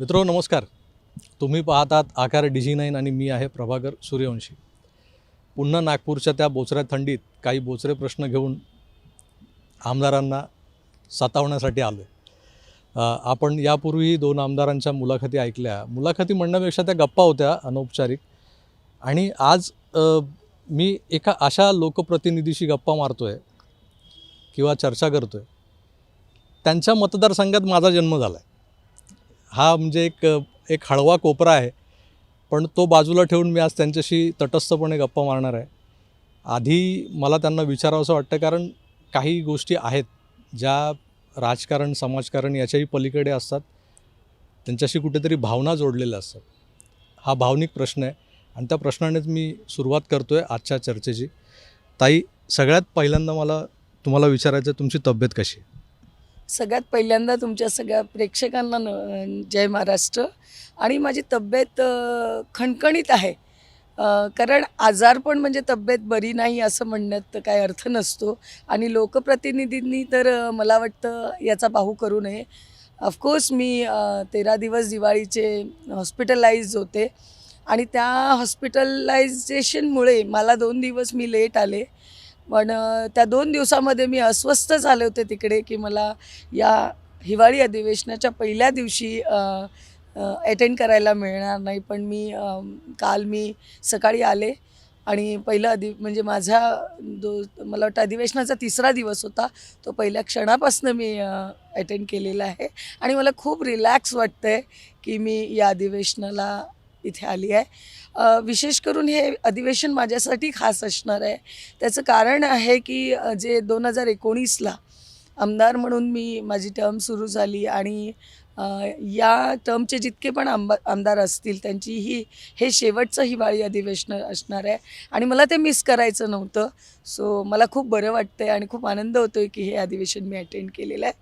मित्रो नमस्कार. तुम्ही पाहतात आकार डिजी नाईन आणि मी आहे प्रभाकर सूर्यवंशी. पुन्हा नागपूरच्या त्या बोचऱ्या थंडीत काही बोचरे प्रश्न घेऊन आमदारांना सतावण्यासाठी आलो आहे आपण यापूर्वी दोन आमदारांच्या मुलाखती ऐकल्या. मुलाखती म्हणण्यापेक्षा त्या गप्पा होत्या अनौपचारिक. आणि आज मी एका अशा लोकप्रतिनिधीशी गप्पा मारतो आहे किंवा चर्चा करतो आहे त्यांच्या मतदारसंघात माझा जन्म झाला आहे हा म्हणजे एक एक हळवा कोपरा आहे. पण तो बाजूला ठेवून मी आज त्यांच्याशी तटस्थपणे गप्पा मारणार आहे. आधी मला त्यांना विचारावं असं वाटतं कारण काही गोष्टी आहेत ज्या राजकारण समाजकारण याच्याही पलीकडे असतात. त्यांच्याशी कुठेतरी भावना जोडलेल्या असतात. हा भावनिक प्रश्न आहे. आणि त्या प्रश्नानेच मी सुरुवात करतो आहे आजच्या चर्चेची. ताई सगळ्यात पहिल्यांदा मला तुम्हाला विचारायचं आहे, तुमची तब्येत कशी आहे? सगळ्यात पहिल्यांदा तुमच्या सगळ्या प्रेक्षकांना न जय महाराष्ट्र. आणि माझी तब्येत खणखणीत आहे. कारण आजारपण म्हणजे तब्येत बरी नाही असं म्हणण्यात काय अर्थ नसतो. आणि लोकप्रतिनिधींनी तर मला वाटतं याचा पाहू करू नये. ऑफकोर्स मी तेरा दिवस दिवाळीचे हॉस्पिटलाइज होते. आणि त्या हॉस्पिटलायझेशनमुळे मला दोन दिवस मी लेट आले. पण त्या दोन दिवसामध्ये मी अस्वस्थ झाले होते तिकडे की मला या हिवाळी अधिवेशनाच्या पहिल्या दिवशी अटेंड करायला मिळणार नाही. पण मी काल मी सकाळी आले आणि पहिलं अधि म्हणजे माझा दो मला वाटतं अधिवेशनाचा तिसरा दिवस होता. तो पहिल्या क्षणापासून मी अटेंड केलेला आहे. आणि मला खूप रिलॅक्स वाटतं आहे की मी या अधिवेशनाला इथे आली आहे. विशेष करून हे अधिवेशन माझ्यासाठी खास असणार आहे. त्याचं कारण आहे की जे दोन हजार एकोणीसला आमदार म्हणून मी माझी टर्म सुरू झाली आणि या टर्मचे जितके पण आंबा आमदार असतील त्यांची ही हे शेवटचं हिवाळी अधिवेशन असणार आहे. आणि मला ते मिस करायचं नव्हतं. सो मला खूप बरं वाटतं आहे आणि खूप आनंद होतो आहे की हे अधिवेशन मी अटेंड केलेलं आहे.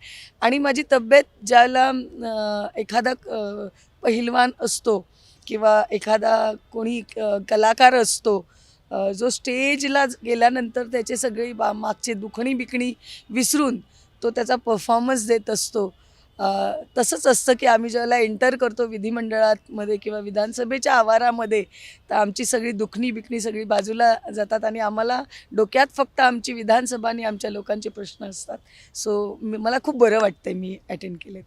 आणि माझी तब्येत ज्याला एखादा पहिलवान असतो किंवा एखादा कोणी कलाकार असतो जो स्टेजला गेल्यानंतर त्याचे सगळी बा मागचे दुखणी बिखणी विसरून तो त्याचा परफॉर्मन्स देत असतो. तसंच असतं की आम्ही ज्याला एंटर करतो विधिमंडळातमध्ये किंवा विधानसभेच्या आवारामध्ये तर आमची सगळी दुखणी बिखणी सगळी बाजूला जातात आणि आम्हाला डोक्यात फक्त आमची विधानसभा आणि आमच्या लोकांचे प्रश्न असतात. सो मला खूप बरं वाटतंय मी अटेंड केले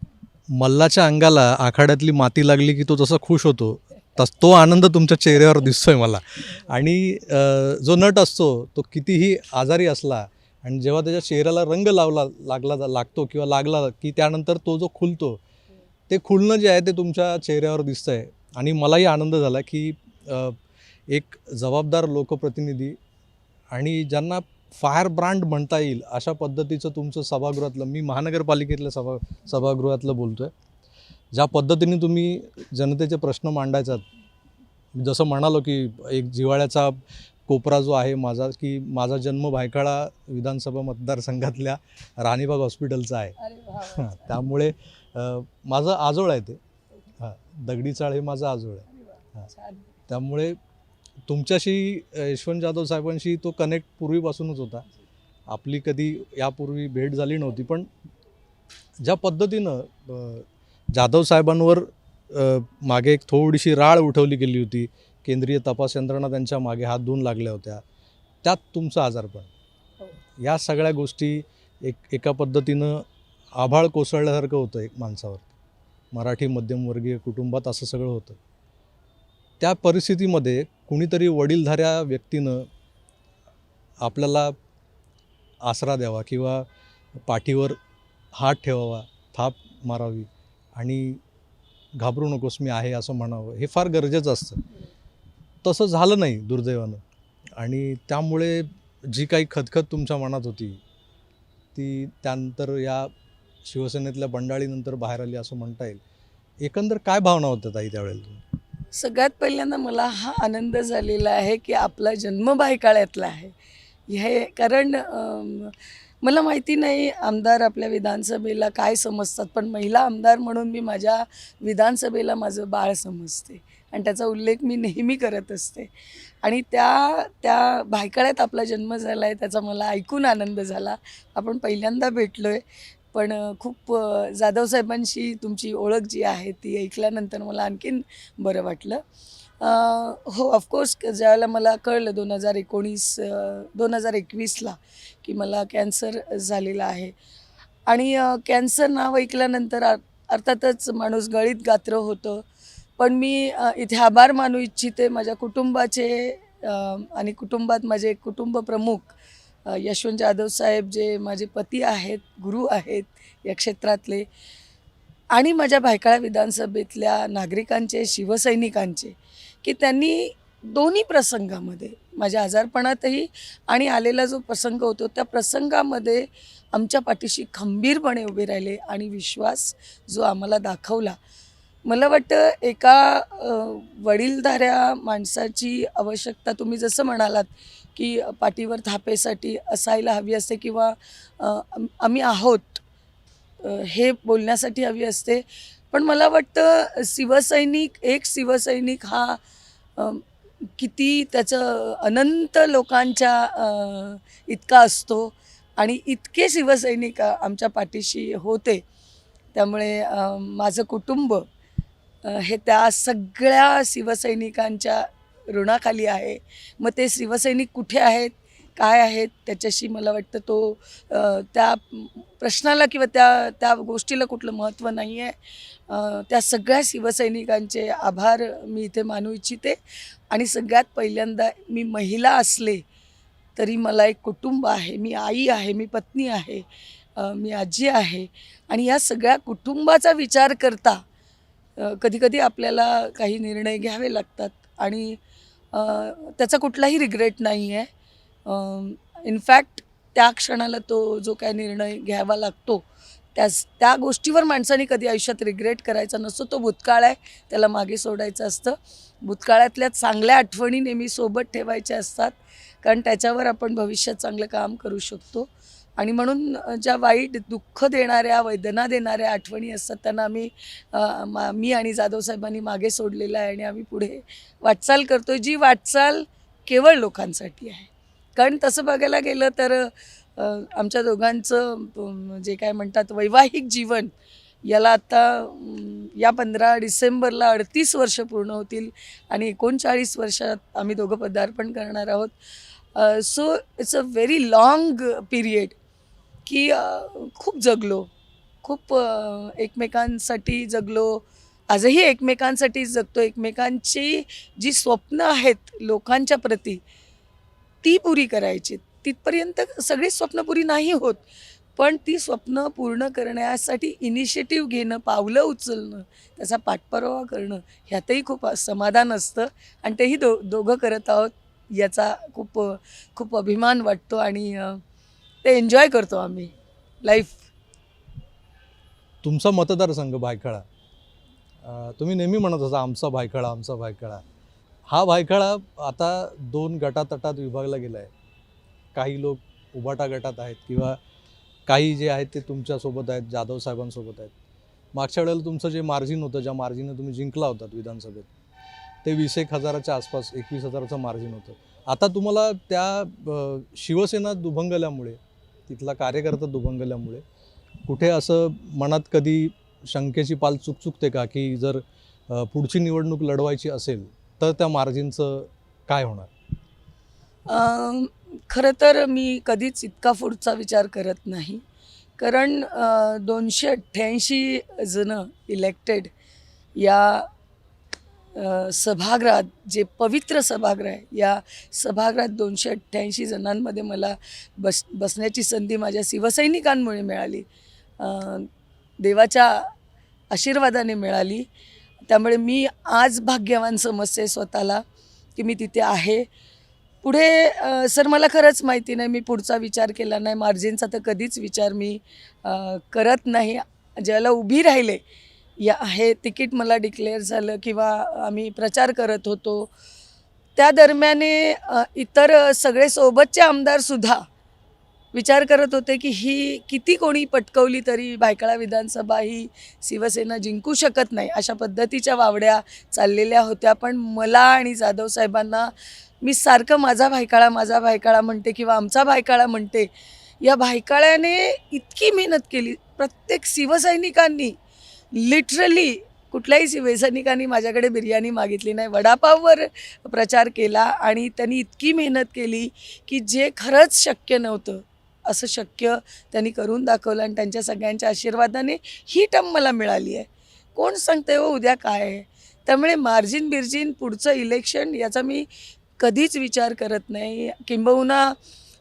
मल्लाच्या अंगाला आखाड्यातली माती लागली की तो जसा खुश होतो तस तो आनंद तुमच्या चेहऱ्यावर दिसतोय मला. आणि जो नट असतो तो कितीही आजारी असला आणि जेव्हा त्याच्या चेहऱ्याला रंग लावला लागला लागतो किंवा लागला की त्यानंतर तो जो खुलतो ते खुलणं जे आहे ते तुमच्या चेहऱ्यावर दिसतंय. आणि मलाही आनंद झाला की एक जबाबदार लोकप्रतिनिधी आणि ज्यांना फायर ब्रँड म्हणता येईल अशा पद्धतीचं तुमचं सभागृहातलं मी महानगरपालिकेतल्या सभा सभागृहातलं बोलतो आहे ज्या पद्धतीने तुम्ही जनतेचे प्रश्न मांडायचात जसं म्हणालो की एक जिवाळ्याचा कोपरा जो आहे माझा की माझा जन्म भायखळा विधानसभा मतदारसंघातल्या राणीबाग हॉस्पिटलचा आहे. त्यामुळे माझं आजोळ आहे ते. हां दगडी चाळ हे माझं आजोळ आहे. त्यामुळे तुमच्याशी यशवंत जाधव साहेबांशी तो कनेक्ट पूर्वीपासूनच होता. आपली कधी यापूर्वी भेट झाली नव्हती पण ज्या पद्धतीनं जाधव साहेबांवर मागे एक थोडीशी राळ उठवली गेली होती केंद्रीय तपास यंत्रणा त्यांच्या मागे हात धुवून लागल्या होत्या. त्यात तुमचं आजारपण हो. या सगळ्या गोष्टी एक एका पद्धतीनं आभाळ कोसळल्यासारखं होतं एक माणसावर. मराठी मध्यमवर्गीय कुटुंबात असं सगळं होतं. त्या परिस्थितीमध्ये कुणीतरी वडीलधाऱ्या व्यक्तीनं आपल्याला आसरा द्यावा किंवा पाठीवर हात ठेवावा थाप मारावी आणि घाबरू नकोस मी आहे असं म्हणावं हे फार गरजेचं असतं. तसं झालं नाही दुर्दैवानं. आणि त्यामुळे जी काही खतखत तुमच्या मनात होती ती त्यानंतर या शिवसेनेतल्या बंडाळीनंतर बाहेर आली असं म्हणता येईल. एकंदर काय भावना होत्या ताई त्यावेळेला सगळ्यात पहिल्यांदा मला हा आनंद झालेला आहे की आपला जन्म बायकाळ्यातला आहे. हे कारण मला माहिती नाही आमदार आपल्या विधानसभेला काय समजतात पण महिला आमदार म्हणून मी माझ्या विधानसभेला माझं बाळ समजते. आणि त्याचा उल्लेख मी नेहमी करत असते. आणि त्या त्या भायकळ्यात आपला जन्म झाला आहे त्याचा मला ऐकून आनंद झाला. आपण पहिल्यांदा भेटलो आहे पण खूप जाधवसाहेबांशी जाधव साहेबांशी तुमची ओळख जी आहे ती ऐकल्यानंतर मला आणखीन बरं वाटलं. हो ऑफकोर्स ज्यावेळेला मला कळलं दोन हजार एकोणीस दोन हजार एकवीसला की मला कॅन्सर झालेला आहे. आणि कॅन्सर नाव ऐकल्यानंतर अर्थातच माणूस गळीत गात्र होतं. पण मी इथे आभार मानू इच्छिते माझ्या कुटुंबाचे आणि कुटुंबात माझे कुटुंब प्रमुख यशवंत जाधव साहेब जे माझे पती आहेत गुरु आहेत या क्षेत्रातले आणि माझ्या भायखळा विधानसभेतल्या नागरिकांचे शिवसैनिकांचे. की त्यांनी दोन्ही प्रसंगामध्ये माझ्या आजारपणातही आणि आलेला जो प्रसंग होतो त्या प्रसंगामध्ये आमच्या पाठीशी खंबीरपणे उभे राहिले आणि विश्वास जो आम्हाला दाखवला. मला वाटतं एका वडीलधाऱ्या माणसाची आवश्यकता तुम्ही जसं म्हणालात की पाठीवर थापेसाठी असायला हवी असते किंवा आम्ही आहोत हे बोलण्यासाठी हवी असते पण मला वाटतं शिवसैनिक एक शिवसैनिक हा किती त्याचं अनंत लोकांच्या इतका असतो. आणि इतके शिवसैनिक आमच्या पाठीशी होते. त्यामुळे माझं कुटुंब हे त्या सगळ्या शिवसैनिकांच्या ऋणाखाली आहे. मग ते शिवसैनिक कुठे आहेत? काय आहेत त्याच्याशी मला वाटतं तो त्या प्रश्नाला किंवा त्या त्या गोष्टीला कुठलं महत्त्व नाही आहे त्या सगळ्या शिवसैनिकांचे आभार मी इथे मानू इच्छिते. आणि सगळ्यात पहिल्यांदा मी महिला असले तरी मला एक कुटुंब आहे. मी आई आहे मी पत्नी आहे मी आजी आहे. आणि या सगळ्या कुटुंबाचा विचार करता कधीकधी आपल्याला काही निर्णय घ्यावे लागतात. आणि त्याचा कुठलाही रिग्रेट नाही आहे इनफॅक्ट त्या क्षणाला तो जो काय निर्णय घ्यावा लागतो त्याच त्या गोष्टीवर माणसाने कधी आयुष्यात रिग्रेट करायचा नसतो. तो भूतकाळ आहे त्याला मागे सोडायचं असतं. भूतकाळातल्या चांगल्या आठवणी नेहमी सोबत ठेवायच्या असतात कारण त्याच्यावर आपण भविष्यात चांगलं काम करू शकतो. आणि म्हणून ज्या वाईट दुःख देणाऱ्या वेदना देणाऱ्या आठवणी असतात त्यांना आम्ही मा मी आणि जाधव साहेबांनी मागे सोडलेलं आहे आणि आम्ही पुढे वाटचाल करतो जी वाटचाल केवळ लोकांसाठी आहे. कारण तसं बघायला गेलं तर आमच्या दोघांचं जे काय म्हणतात वैवाहिक जीवन याला आता या पंधरा डिसेंबरला अडतीस वर्ष पूर्ण होतील आणि एकोणचाळीस वर्षात आम्ही दोघं पदार्पण करणार आहोत. So it's a very long period की खूप जगलो. खूप एकमेकांसाठी जगलो. आजही एकमेकांसाठी जगतो. एकमेकांची जी स्वप्न आहेत लोकांच्या प्रती ती पुरी करायची. तिथपर्यंत सगळी स्वप्न पुरी नाही होत. पण ती स्वप्न पूर्ण करण्यासाठी इनिशिएटिव्ह घेणं पावलं उचलणं त्याचा पाठपुरावा करणं ह्यातही खूप समाधान असतं. आणि तेही दो दोघं करत आहोत याचा खूप खूप अभिमान वाटतो आणि ते एन्जॉय करतो आम्ही लाईफ तुमचा मतदारसंघ भायखळा. तुम्ही नेहमी म्हणत होता आमचा भायखळा आमचा भायखळा. हा भायखळा आता दोन गटातटात विभागला गेला आहे काही लोक उभाटा गटात आहेत किंवा काही जे आहेत ते तुमच्यासोबत आहेत जाधव साहेबांसोबत आहेत. मागच्या वेळेला तुमचं जे मार्जिन होतं ज्या मार्जिनने तुम्ही जिंकला होतात विधानसभेत ते वीस एक हजाराच्या आसपास एकवीस हजाराचं मार्जिन होतं. आता तुम्हाला त्या शिवसेना दुभंगल्यामुळे तिथला कार्यकर्ता दुभंगल्यामुळे कुठे असं मनात कधी शंकेची पाल चुकचुकते का? की जर पुढची निवडणूक लढवायची असेल तर त्या मार्जिनचं काय होणार? खरं तर मी कधीच इतका पुढचा विचार करत नाही. कारण दोनशे अठ्ठ्याऐंशी जणं इलेक्टेड या सभागृहात जे पवित्र सभागृह आहे या सभागृहात दोनशे अठ्ठ्याऐंशी जणांमध्ये मला बस बसण्याची संधी माझ्या शिवसैनिकांमुळे मिळाली. देवाच्या आशीर्वादाने मिळाली. त्यामुळे मी आज भाग्यवान समजते स्वतःला की मी तिथे आहे. पुढे सर मला खरंच माहिती नाही मी पुढचा विचार केला नाही. मार्जिनचा तर कधीच विचार मी करत नाही. ज्याला उभी राहिले या हे तिकीट मला डिक्लेअर झालं किंवा आम्ही प्रचार करत होतो. त्या दरम्याने इतर सगळे सोबतचे आमदारसुद्धा विचार करत होते की ही किती कोणी पटकवली तरी भायखळा विधानसभा ही शिवसेना जिंकू शकत नाही. अशा पद्धतीच्या वावड्या चाललेल्या होत्या. पण मला आणि जाधव साहेबांना मी सारखं माझा भायकाळा माझा भायकाळा म्हणते किंवा आमचा भायकाळा म्हणते या भायकाळ्याने इतकी मेहनत केली. प्रत्येक शिवसैनिकांनी लिटरली कुठल्याही शिवसैनिकांनी माझ्याकडे बिर्याणी मागितली नाही. वडापाववर प्रचार केला आणि त्यांनी इतकी मेहनत केली की जे खरंच शक्य नव्हतं असं शक्य त्यांनी करून दाखवलं आणि त्यांच्या सगळ्यांच्या आशीर्वादाने ही टम मला मिळाली आहे. कोण सांगते हो उद्या काय आहे? त्यामुळे मार्जिन बिर्जिन पुढचं इलेक्शन याचा मी कधीच विचार करत नाही. किंबहुना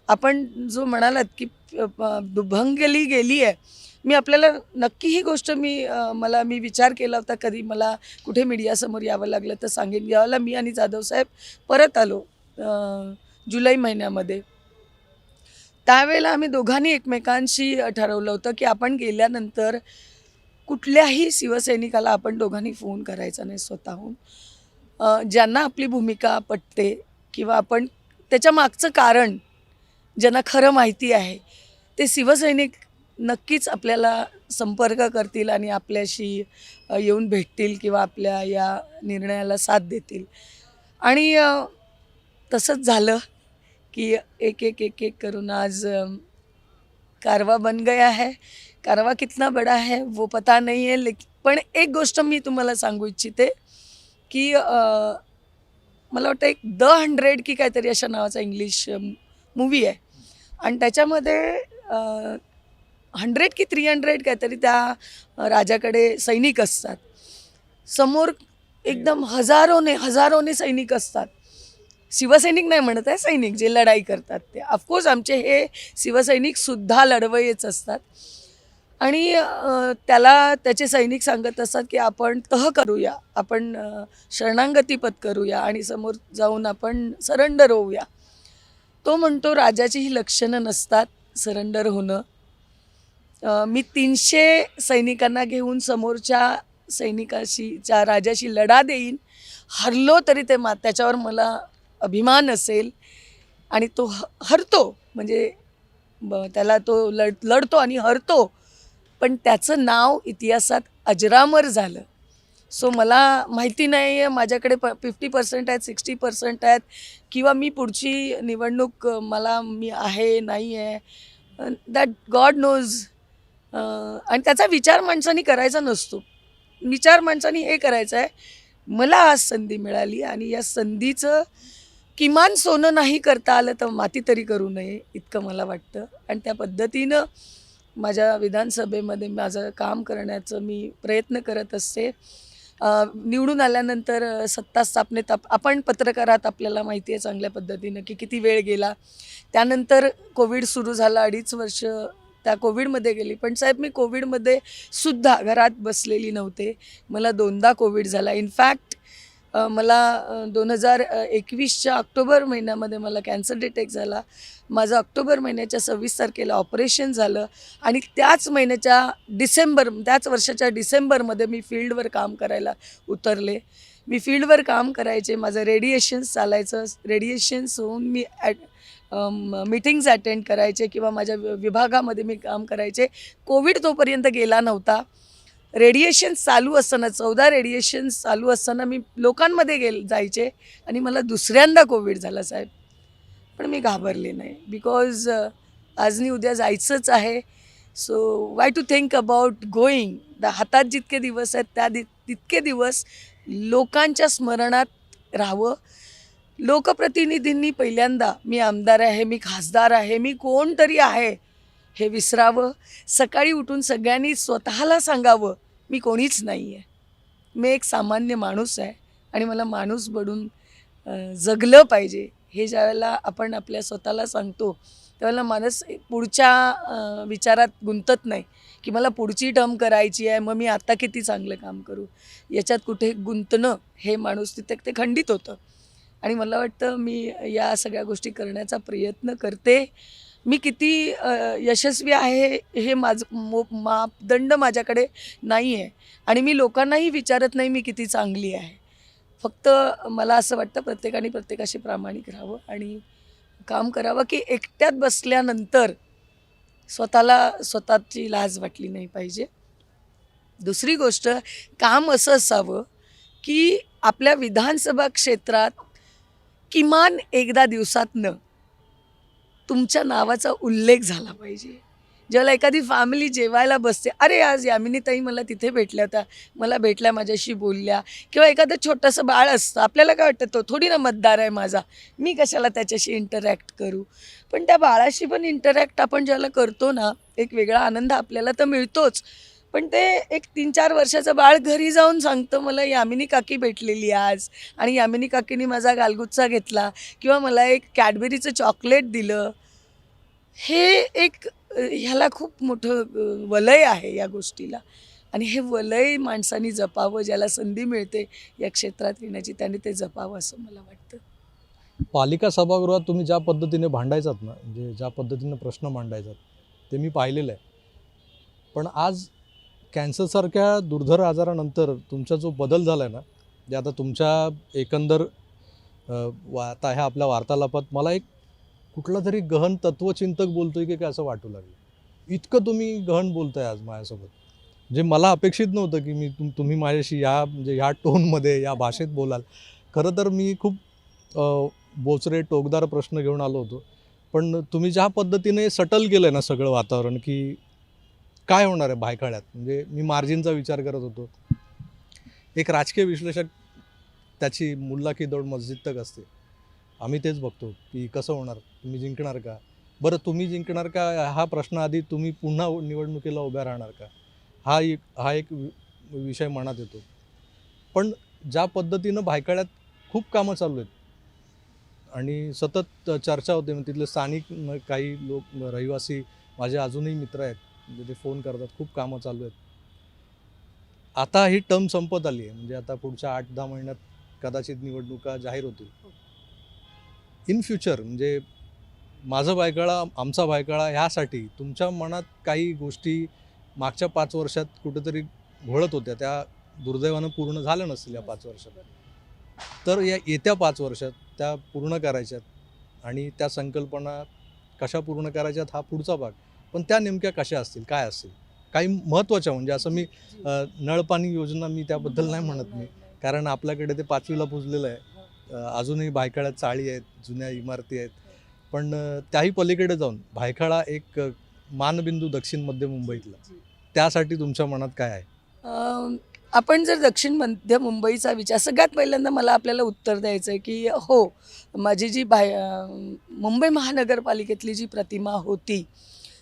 आपण जो म्हणालात की दुभंगली गेली आहे मी आपल्याला नक्की ही गोष्ट मी मला मी विचार केला होता कधी मला कुठे मीडियासमोर यावं लागलं तर सांगेन. यावेळेला मी आणि जाधव साहेब परत आलो जुलै महिन्यामध्ये. त्यावेळेला आम्ही दोघांनी एकमेकांशी ठरवलं होतं की आपण गेल्यानंतर कुठल्याही शिवसैनिकाला आपण दोघांनी फोन करायचा नाही स्वतःहून. ज्यांना आपली भूमिका पटते किंवा आपण त्याच्या मागचं कारण ज्यांना खरं माहिती आहे ते शिवसैनिक नक्कीच आपल्याला संपर्क करतील आणि आपल्याशी येऊन भेटतील किंवा आपल्या या निर्णयाला साथ देतील. आणि तसंच झालं. की एक एक एक एक करून आज कारवा बन गया है. कारवा कितना बड़ा है वो पता नहीं है लेकिन पण एक गोष्ट मी तुम्हाला सांगू इच्छिते की मला वाटतं एक द हंड्रेड की काहीतरी अशा नावाचा इंग्लिश मूवी आहे. आणि त्याच्यामध्ये हंड्रेड की थ्री हंड्रेड काहीतरी त्या राजाकडे सैनिक असतात. समोर एकदम हजारोने हजारोने सैनिक असतात. शिवसैनिक नाही म्हणत आहे सैनिक जे लढाई करतात ते. ऑफकोर्स आमचे हे शिवसैनिकसुद्धा लढवयेच असतात. आणि त्याला त्याचे सैनिक सांगत असतात की आपण तह करूया आपण शरणांगती पत्करूया आणि समोर जाऊन आपण सरेंडर होऊया. तो म्हणतो राजाची ही लक्षणं नसतात सरेंडर होणं. मी तीनशे सैनिकांना घेऊन समोरच्या सैनिकाशी त्या राजाशी लढा देईन. हरलो तरी ते मा त्याच्यावर मला अभिमान असेल आणि तो ह हरतो. म्हणजे ब त्याला तो लढ लढतो आणि हरतो. पण त्याचं नाव इतिहासात अजरामर झालं. सो मला माहिती नाही आहे माझ्याकडे प फिफ्टी पर्सेंट आहेत सिक्स्टी पर्सेंट आहेत किंवा मी पुढची निवडणूक मला मी आहे नाही आहे दॅट गॉड नोज आणि त्याचा विचार माणसानी करायचा नसतो. विचार माणसानी हे करायचं आहे मला आज संधी मिळाली आणि या संधीचं किमान सोनं नाही करता आलं तर माती तरी करू नये इतकं मला वाटतं. आणि त्या पद्धतीनं माझ्या विधानसभेमध्ये माझं काम करण्याचं मी प्रयत्न करत असते. निवडून आल्यानंतर सत्ता स्थापनेत आप आपण पत्रकारात आपल्याला माहिती आहे चांगल्या पद्धतीनं की किती वेळ गेला. त्यानंतर कोविड सुरू झाला अडीच वर्ष त्या कोविडमध्ये गेली. पण साहेब मी कोविडमध्ये सुद्धा घरात बसलेली नव्हते. मला दोनदा कोविड झाला. इनफॅक्ट मला दोन हजार एकवीसच्या ऑक्टोबर महिन्यामध्ये मला कॅन्सर डिटेक्ट झाला. माझं ऑक्टोबर महिन्याच्या सव्वीस तारखेला ऑपरेशन झालं आणि त्याच महिन्याच्या डिसेंबर त्याच वर्षाच्या डिसेंबरमध्ये मी फील्डवर काम करायला उतरले. मी फील्डवर काम करायचे माझं रेडिएशन्स चालायचं रेडिएशन्स होऊन मी ॲट मीटिंग्ज अटेंड करायचे किंवा माझ्या वि- विभागामध्ये मी काम करायचे. कोविड तोपर्यंत गेला नव्हता. रेडिएशन चालू असताना चौदा रेडिएशन्स चालू असताना मी लोकांमध्ये गेल जायचे आणि मला दुसऱ्यांदा कोविड झाला साहेब. पण मी घाबरले नाही. बिकॉज आजनी उद्या जायचंच आहे. So why to think about going the हातात जितके दिवस आहेत त्या दि तितके दिवस लोकांच्या स्मरणात राहावं. लोकप्रतिनिधींनी पहिल्यांदा मी आमदार आहे मी खासदार आहे मी कोणतरी आहे हे विसरावं. सकाळी उठून सगळ्यांनी स्वतःला सांगावं मी कोणीच नाही आहे मी एक सामान्य माणूस आहे आणि मला माणूस बनून जगलं पाहिजे. हे ज्यावेळेला आपण आपल्या स्वतःला सांगतो त्यावेळेला माणूस पुढच्या विचारात गुंतत नाही की मला पुढची टर्म करायची आहे मग मी आता किती चांगलं काम करू? याच्यात कुठे गुंतणं हे माणूस तिथे ते खंडित होतं. आणि मला वाटतं मी या सगळ्या गोष्टी करण्याचा प्रयत्न करते. मी किती यशस्वी आहे हे माझं मो मापदंड माझ्याकडे नाही आहे आणि मी लोकांनाही विचारत नाही मी किती चांगली आहे. फक्त मला असं वाटतं प्रत्येकाने प्रत्येकाशी प्रामाणिक राहावं आणि काम करावं की एकट्यात बसल्यानंतर स्वतःला स्वतःची लाज वाटली नाही पाहिजे. दुसरी गोष्ट काम असं असावं की आपल्या विधानसभा क्षेत्रात किमान एकदा दिवसातनं तुमच्या नावाचा उल्लेख झाला पाहिजे. ज्याला एखादी फॅमिली जेवायला बसते अरे आज यामिनी ताई मला तिथे भेटल्या होत्या मला भेटल्या माझ्याशी बोलल्या. किंवा एखादं छोटंसं बाळ असतं आपल्याला काय वाटतं तो थोडी ना मतदार आहे माझा मी कशाला त्याच्याशी इंटरॅक्ट करू? पण त्या बाळाशी पण इंटरॅक्ट आपण ज्याला करतो ना एक वेगळा आनंद आपल्याला तर मिळतोच. पण ते एक तीन चार वर्षाचं बाळ घरी जाऊन सांगतं मला यामिनी काकी भेटलेली आज. आणि यामिनी काकीने माझा गालगुच्चा घेतला किंवा मला एक कॅडबेरीचं चॉकलेट दिलं. हे एक ह्याला खूप मोठं वलय आहे या गोष्टीला. आणि हे वलय माणसानी जपावं ज्याला संधी मिळते या क्षेत्रात येण्याची त्याने ते जपावं असं मला वाटतं. पालिका सभागृहात तुम्ही ज्या पद्धतीने भांडायचात ना म्हणजे ज्या पद्धतीने प्रश्न मांडायचात ते मी पाहिलेलं आहे. पण आज कॅन्सरसारख्या दुर्धर आजारानंतर तुमचा जो बदल झाला आहे ना जे आता तुमच्या एकंदर वा आता ह्या आपल्या वार्तालापात मला एक कुठला तरी गहन तत्वचिंतक बोलतोय की काय असं वाटू लागलं? इतकं तुम्ही गहन बोलताय आज माझ्यासोबत. जे मला अपेक्षित नव्हतं की मी तुम तुम्ही माझ्याशी या म्हणजे ह्या टोनमध्ये या भाषेत बोलाल. खरं तर मी खूप बोचरे टोकदार प्रश्न घेऊन आलो होतो. पण तुम्ही ज्या पद्धतीने सटल केलं आहे ना सगळं वातावरण की काय होणार आहे भायखळ्यात? म्हणजे मी मार्जिनचा विचार करत होतो. एक राजकीय विश्लेषक त्याची मुल्लाखी दौड मस्जिद तक असते. आम्ही तेच बघतो की कसं होणार? तुम्ही जिंकणार का? बरं तुम्ही जिंकणार का? हा प्रश्न आधी तुम्ही पुन्हा निवडणुकीला उभ्या राहणार का? हा एक हा एक वि- विषय मनात येतो. पण ज्या पद्धतीनं भायखळ्यात खूप कामं चालू आहेत आणि सतत चर्चा होते मग तिथले स्थानिक काही लोक रहिवासी माझे अजूनही मित्र आहेत म्हणजे ते फोन करतात खूप कामं चालू आहेत. आता ही टर्म संपत आली आहे. म्हणजे आता पुढच्या आठ दहा महिन्यात कदाचित निवडणुका जाहीर होतील. इन फ्युचर म्हणजे माझं बायकाळा आमचा बायकाळा ह्यासाठी तुमच्या मनात काही गोष्टी मागच्या पाच वर्षात कुठेतरी घोळत होत्या. त्या दुर्दैवानं पूर्ण झाल्या नसतील या पाच वर्षात. तर या येत्या पाच वर्षात त्या पूर्ण करायच्यात आणि त्या संकल्पना कशा पूर्ण करायच्यात हा पुढचा भाग. पण त्या नेमक्या कशा असतील काय असतील? काही महत्त्वाच्या म्हणजे असं मी नळपाणी योजना मी त्याबद्दल नाही म्हणत मी. कारण आपल्याकडे ते पाचवीला पुजलेलं आहे. अजूनही भायखळ्यात चाळी आहेत जुन्या इमारती आहेत. पण त्याही पलीकडे जाऊन भायखळा एक मानबिंदू दक्षिण मध्य मुंबईतला. त्यासाठी तुमच्या मनात काय आहे? आपण जर दक्षिण मध्य मुंबईचा विचार सगळ्यात पहिल्यांदा मला आपल्याला उत्तर द्यायचं आहे की हो माझी जी बाय अम, मुंबई महानगरपालिकेतली जी प्रतिमा होती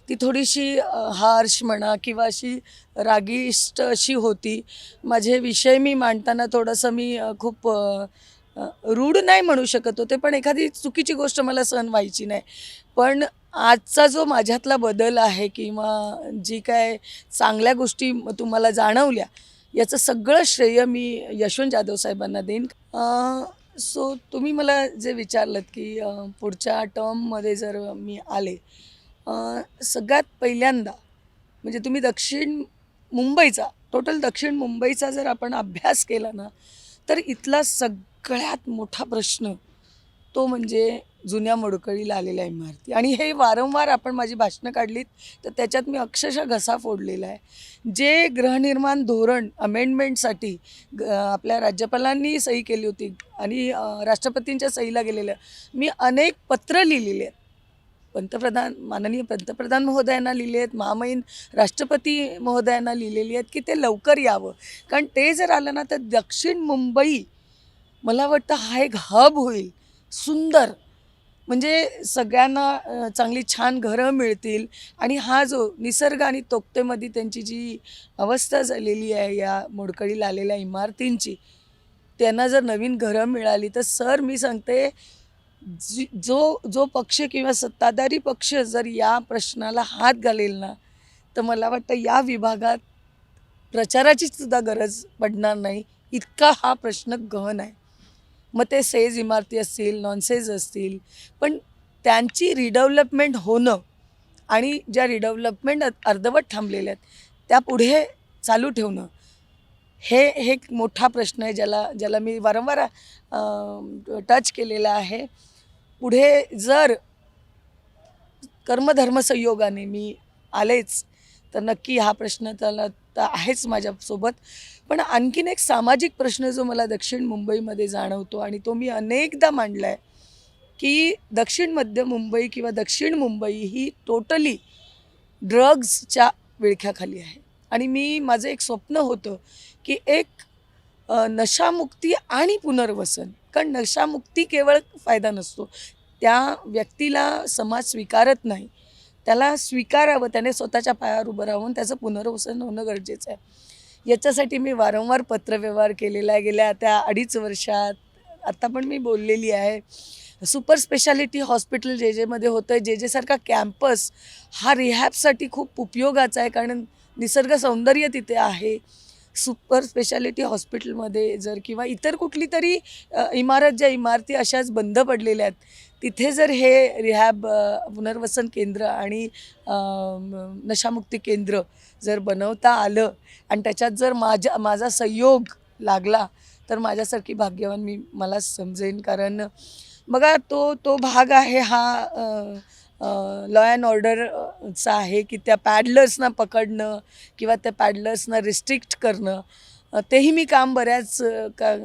ती थोडीशी हार्श म्हणा किंवा अशी रागिष्ट अशी होती. माझे विषय मी मांडताना थोडंसं मी खूप रूढ नाही म्हणू शकत होते पण एखादी चुकीची गोष्ट मला सहन व्हायची नाही. पण आजचा जो माझ्यातला बदल आहे किंवा जी काय चांगल्या गोष्टी तुम्हाला जाणवल्या याचं सगळं श्रेय मी यशवंत जाधव साहेबांना देईन. सो तुम्ही मला जे विचारलं की पुढच्या टर्ममध्ये जर मी आले सगळ्यात पहिल्यांदा म्हणजे तुम्ही दक्षिण मुंबईचा टोटल दक्षिण मुंबईचा जर आपण अभ्यास केला ना तर इथला सगळ्यात मोठा प्रश्न तो म्हणजे जुन्या मोडकळीला आलेल्या इमारती. आणि हे वारंवार आपण माझी भाषणं काढलीत तर त्याच्यात मी अक्षरशः घसा फोडलेला आहे. जे गृहनिर्माण धोरण अमेंडमेंटसाठी ग आपल्या राज्यपालांनी सही केली होती आणि राष्ट्रपतींच्या सहीला गेलेलं मी अनेक पत्र लिहिलेली आहेत. पंतप्रधान माननीय पंतप्रधान महोदयांना लिहिले आहेत महामहिम राष्ट्रपती महोदयांना लिहिलेली आहेत की ते लवकर यावं. कारण ते जर आलं ना तर दक्षिण मुंबई मला वाटतं हा एक हब होईल. सुंदर. म्हणजे सगळ्यांना चांगली छान घरं मिळतील आणि हा जो निसर्ग आणि तोक्तेमध्ये त्यांची जी अवस्था झालेली आहे या मोडकळीला आलेल्या इमारतींची त्यांना जर नवीन घरं मिळाली तर सर मी सांगते जी जो जो पक्ष किंवा सत्ताधारी पक्ष जर या प्रश्नाला हात घालेल ना तर मला वाटतं या विभागात प्रचाराची सुद्धा गरज पडणार नाही. इतका हा प्रश्न गहन आहे. मग ते सेज इमारती असतील नॉनसेज असतील पण त्यांची रिडेव्हलपमेंट होणं आणि ज्या रिडेव्हलपमेंट अर्धवट थांबलेल्या आहेत त्या पुढे चालू ठेवणं हे हे एक मोठा प्रश्न आहे ज्याला ज्याला मी वारंवार टच केलेला आहे. पुढे जर कर्मधर्म संयोगाने मी आलेच तर नक्की हा प्रश्न त्याला तर आहेच माझ्यासोबत. पण आणखीन एक सामाजिक प्रश्न जो मला दक्षिण मुंबईमध्ये जाणवतो आणि तो मी अनेकदा मांडला आहे की दक्षिण मध्य मुंबई किंवा दक्षिण मुंबई ही टोटली ड्रग्जच्या विळख्याखाली आहे. आणि मी माझं एक स्वप्न होतं की एक नशामुक्ती आणि पुनर्वसन कारण नशामुक्ती केवळ फायदा नसतो. त्या व्यक्तीला समाज स्वीकारत नाही. त्याला स्वीकारावं त्याने स्वतःच्या पायावर उभं राहून त्याचं पुनर्वसन होणं गरजेचं आहे. याच्यासाठी मी वारंवार पत्रव्यवहार केलेला आहे. गेल्या त्या अडीच वर्षात आत्ता पण मी बोललेली आहे. सुपर स्पेशालिटी हॉस्पिटल जे जेमध्ये होतं आहे जे जेसारखा कॅम्पस हा रिहॅबसाठी खूप उपयोगाचा आहे. कारण निसर्ग सौंदर्य तिथे आहे. सुपर स्पेशालिटी हॉस्पिटलमध्ये जर किंवा इतर कुठली तरी इमारत ज्या इमारती अशाच बंद पडलेल्या आहेत तिथे जर हे रिहॅब पुनर्वसन केंद्र आणि नशामुक्ती केंद्र जर बनवता आलं आणि त्याच्यात जर माझ्या माझा संयोग लागला तर माझ्यासारखी भाग्यवान मी मला समजेन. कारण बघा तो तो भाग आहे हा लॉ अँड ऑर्डरचा आहे की त्या पॅडलर्सना पकडणं किंवा त्या पॅडलर्सना रिस्ट्रिक्ट करणं. तेही मी काम बऱ्याच का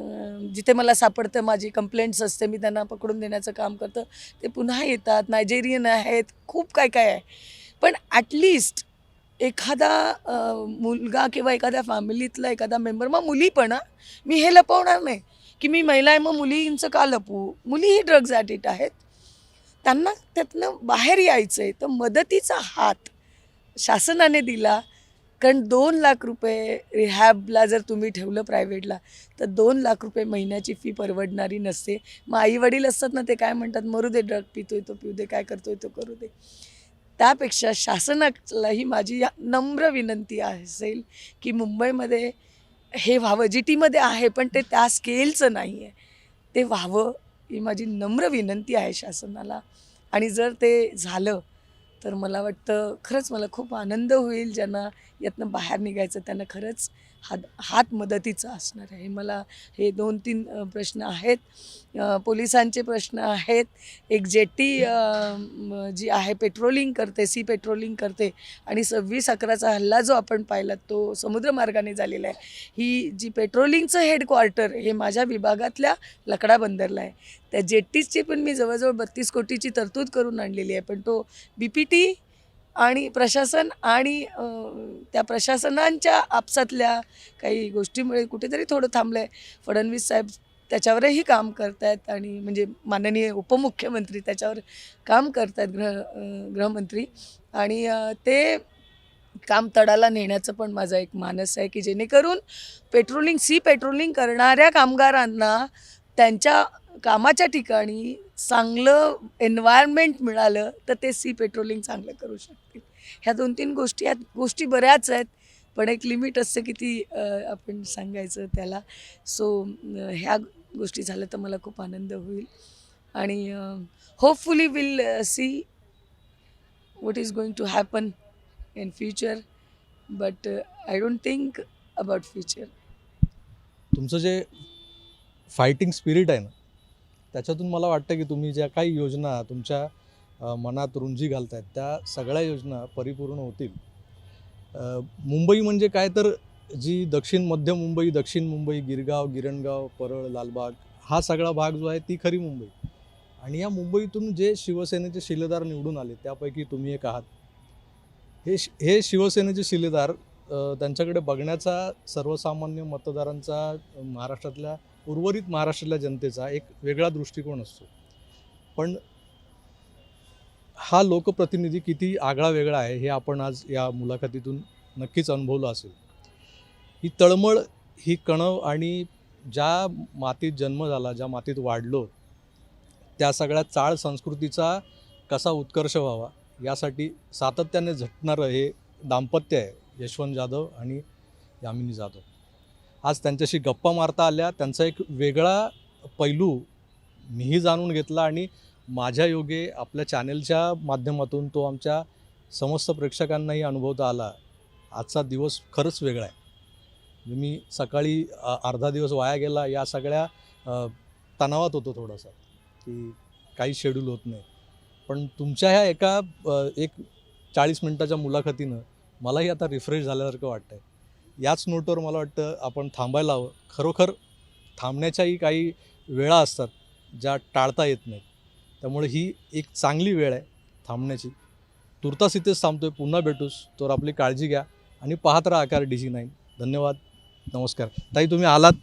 जिथे मला सापडतं माझी कंप्लेंट्स असते मी त्यांना पकडून देण्याचं काम करतं. ते पुन्हा येतात नायजेरियन आहेत खूप काय काय आहे. पण ॲटलिस्ट एखादा मुलगा किंवा एखाद्या फॅमिलीतला एखादा मेंबर मग मुली पण मी हे लपवणार नाही की मी महिला आहे मग मुलींचं का लपवू? मुलीही ड्रग्ज ॲडिक्ट आहेत. त्यांना त्यातनं बाहेर यायचं आहे तर मदतीचा हात शासनाने दिला. कारण दोन लाख रुपये रिहॅबला जर तुम्ही ठेवलं प्रायव्हेटला तर दोन लाख रुपये महिन्याची फी परवडणारी नसते. मग आई वडील असतात ना ते काय म्हणतात मरू दे ड्रग पितोय तो पिऊ दे काय करतोय तो करू दे. त्यापेक्षा शासनालाही माझी या- नम्र विनंती असेल की मुंबईमध्ये हे व्हावं जी टीमध्ये आहे पण ते त्या स्केलचं नाही आहे ते व्हावं ही माझी नम्र विनंती आहे शासनाला. आणि जर ते झालं तर मला वाटतं खरंच मला खूप आनंद होईल ज्यांना यातनं बाहेर निघायचं त्यांना खरंच हात हात मदतीचा असणार आहे. मला हे दोन तीन प्रश्न आहेत. पोलिसांचे प्रश्न आहेत. एक जेटी जी आहे पेट्रोलिंग करते सी पेट्रोलिंग करते आणि सव्वीस अकराचा हल्ला जो आपण पाहिला तो समुद्रमार्गाने झालेला आहे. ही जी पेट्रोलिंगचं हेडक्वार्टर हे माझ्या विभागातल्या लकडा बंदरला आहे. त्या जेट्टीची पण मी जवळजवळ बत्तीस कोटीची तरतूद करून आणलेली आहे. पण तो बी पी टी आणि प्रशासन आणि त्या प्रशासनांच्या आपसातल्या काही गोष्टीमुळे कुठेतरी थोडं थांबलं आहे फडणवीस साहेब त्याच्यावरही काम करत आहेत आणि म्हणजे माननीय उपमुख्यमंत्री त्याच्यावर काम करत आहेत गृह गृहमंत्री. आणि ते काम तडाला नेण्याचं पण माझा एक मानस आहे की जेणेकरून पेट्रोलिंग सी पेट्रोलिंग करणाऱ्या कामगारांना त्यांच्या कामाच्या ठिकाणी चांगलं एन्व्हायरमेंट मिळालं तर ते सी पेट्रोलिंग चांगलं करू शकतील. ह्या दोन तीन गोष्टी आहेत. गोष्टी बऱ्याच आहेत पण एक लिमिट असतं किती आपण सांगायचं त्याला. सो ह्या गोष्टी झाल्या तर मला खूप आनंद होईल. आणि hopefully will see what is going to happen in future but I don't think about future तुमचं जे फायटिंग स्पिरिट आहे ना त्याच्यातून मला वाटतं की तुम्ही ज्या काही योजना तुमच्या मनात रुंजी घालतायत त्या सगळ्या योजना परिपूर्ण होतील. मुंबई म्हणजे काय तर जी दक्षिण मध्य मुंबई दक्षिण मुंबई गिरगाव गिरणगाव परळ लालबाग हा सगळा भाग जो आहे ती खरी मुंबई. आणि या मुंबईतून जे शिवसेनेचे शिलेदार निवडून आले त्यापैकी तुम्ही एक आहात. हे शि- हे शिवसेनेचे शिलेदार त्यांच्याकडे बघण्याचा सर्वसामान्य मतदारांचा महाराष्ट्रातल्या उर्वरित महाराष्ट्रातल्या जनतेचा एक वेगळा दृष्टिकोन असतो. पण हा लोकप्रतिनिधी किती आगळा वेगळा आहे हे आपण आज या मुलाखतीतून नक्कीच अनुभवलं असेल. ही तळमळ ही कणव आणि ज्या मातीत जन्म झाला ज्या मातीत वाढलो त्या सगळ्या चाळ संस्कृतीचा कसा उत्कर्ष व्हावा यासाठी सातत्याने झटणारं हे दाम्पत्य आहे यशवंत जाधव आणि यामिनी जाधव. आज त्यांच्याशी गप्पा मारता आल्या. त्यांचा एक वेगळा पैलू मीही जाणून घेतला आणि माझ्या योगे आपल्या चॅनेलच्या माध्यमातून तो आमच्या समस्त प्रेक्षकांनाही अनुभवता आला. आजचा दिवस खरंच वेगळा आहे. मी सकाळी अर्धा दिवस वाया गेला. या सगळ्या तणावात होतो थोडासा की काही शेड्यूल होत नाही. पण तुमच्या ह्या एका एक चाळीस मिनटाच्या मुलाखतीनं मलाही आता रिफ्रेश झाल्यासारखं वाटतं आहे याच नोटवर मला वाटतं आपण थांबायला हवं. खरोखर थांबण्याच्याही काही वेळा असतात ज्या टाळता येत नाहीत. त्यामुळे ही एक चांगली वेळ आहे थांबण्याची. तुर्तास इथेच थांबतोय. पुन्हा भेटूस. तर आपली काळजी घ्या आणि पाहत राहा आकार डी सी नाईन. धन्यवाद. नमस्कार. ताई तुम्ही आलात.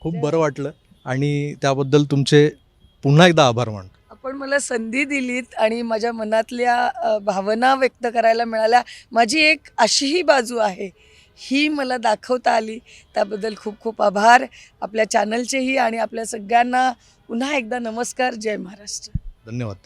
खूप बरं वाटलं. आणि त्याबद्दल तुमचे पुन्हा एकदा आभार मानतो. आपण मला संधी दिलीत आणि माझ्या मनातल्या भावना व्यक्त करायला मिळाल्या. माझी एक अशीही बाजू आहे ही मला दाखवता आली. त्याबद्दल खूप खूप आभार. आपल्या चॅनलचेही आणि आपल्या सगळ्यांना पुन्हा एकदा नमस्कार. जय महाराष्ट्र. धन्यवाद